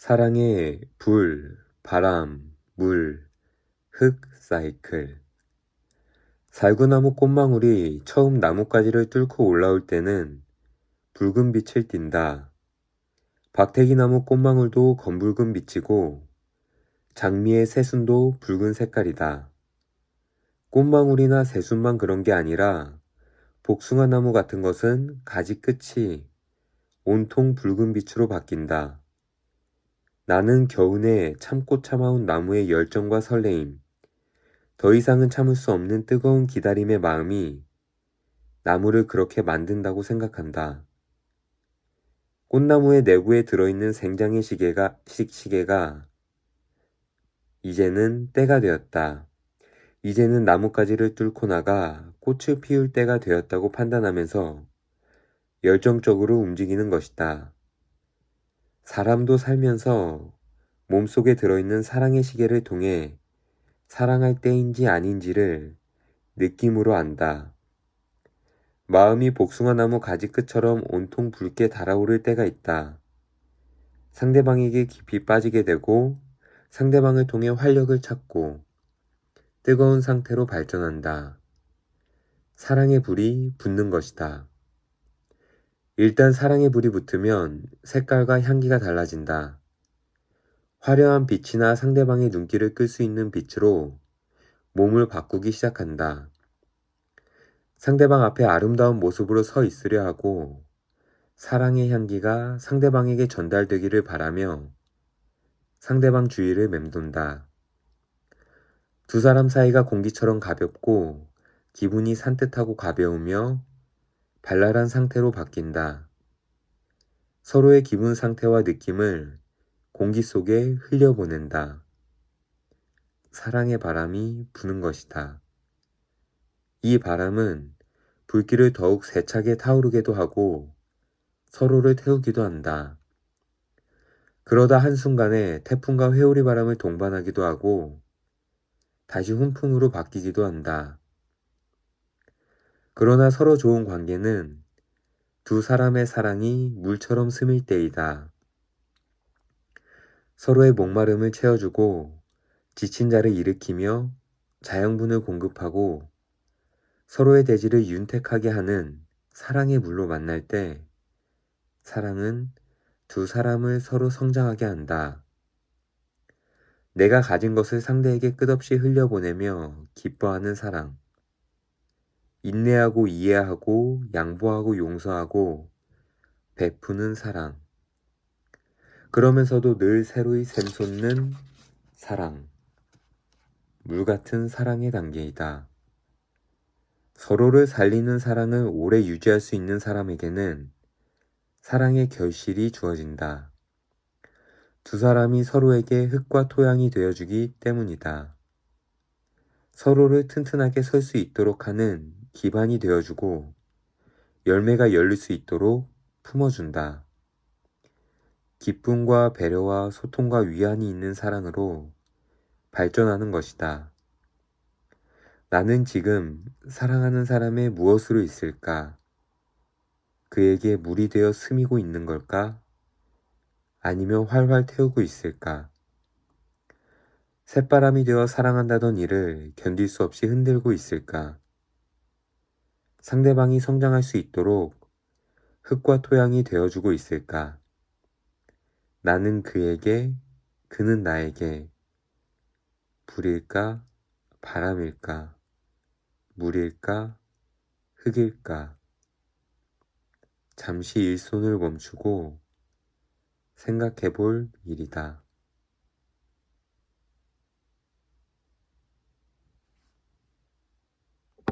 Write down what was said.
사랑의 불, 바람, 물, 흙 사이클. 살구나무 꽃망울이 처음 나뭇가지를 뚫고 올라올 때는 붉은 빛을 띈다. 박태기나무 꽃망울도 검붉은 빛이고 장미의 새순도 붉은 색깔이다. 꽃망울이나 새순만 그런 게 아니라 복숭아나무 같은 것은 가지 끝이 온통 붉은 빛으로 바뀐다. 나는 겨우내 참고 참아온 나무의 열정과 설레임, 더 이상은 참을 수 없는 뜨거운 기다림의 마음이 나무를 그렇게 만든다고 생각한다. 꽃나무의 내부에 들어있는 생장의 시계가, 시계가 이제는 때가 되었다. 이제는 나뭇가지를 뚫고 나가 꽃을 피울 때가 되었다고 판단하면서 열정적으로 움직이는 것이다. 사람도 살면서 몸속에 들어있는 사랑의 시계를 통해 사랑할 때인지 아닌지를 느낌으로 안다. 마음이 복숭아나무 가지 끝처럼 온통 붉게 달아오를 때가 있다. 상대방에게 깊이 빠지게 되고 상대방을 통해 활력을 찾고 뜨거운 상태로 발전한다. 사랑의 불이 붙는 것이다. 일단 사랑의 불이 붙으면 색깔과 향기가 달라진다. 화려한 빛이나 상대방의 눈길을 끌 수 있는 빛으로 몸을 바꾸기 시작한다. 상대방 앞에 아름다운 모습으로 서 있으려 하고 사랑의 향기가 상대방에게 전달되기를 바라며 상대방 주위를 맴돈다. 두 사람 사이가 공기처럼 가볍고 기분이 산뜻하고 가벼우며 발랄한 상태로 바뀐다. 서로의 기분 상태와 느낌을 공기 속에 흘려보낸다. 사랑의 바람이 부는 것이다. 이 바람은 불길을 더욱 세차게 타오르게도 하고 서로를 태우기도 한다. 그러다 한순간에 태풍과 회오리 바람을 동반하기도 하고 다시 훈풍으로 바뀌기도 한다. 그러나 서로 좋은 관계는 두 사람의 사랑이 물처럼 스밀 때이다. 서로의 목마름을 채워주고 지친 자를 일으키며 자양분을 공급하고 서로의 대지를 윤택하게 하는 사랑의 물로 만날 때 사랑은 두 사람을 서로 성장하게 한다. 내가 가진 것을 상대에게 끝없이 흘려보내며 기뻐하는 사랑. 인내하고 이해하고 양보하고 용서하고 베푸는 사랑. 그러면서도 늘 새로이 샘솟는 사랑. 물 같은 사랑의 단계이다. 서로를 살리는 사랑을 오래 유지할 수 있는 사람에게는 사랑의 결실이 주어진다. 두 사람이 서로에게 흙과 토양이 되어주기 때문이다. 서로를 튼튼하게 설 수 있도록 하는 기반이 되어주고 열매가 열릴 수 있도록 품어준다. 기쁨과 배려와 소통과 위안이 있는 사랑으로 발전하는 것이다. 나는 지금 사랑하는 사람의 무엇으로 있을까? 그에게 물이 되어 스미고 있는 걸까? 아니면 활활 태우고 있을까? 새바람이 되어 사랑한다던 일을 견딜 수 없이 흔들고 있을까? 상대방이 성장할 수 있도록 흙과 토양이 되어주고 있을까? 나는 그에게, 그는 나에게 불일까, 바람일까, 물일까, 흙일까? 잠시 일손을 멈추고 생각해 볼 일이다.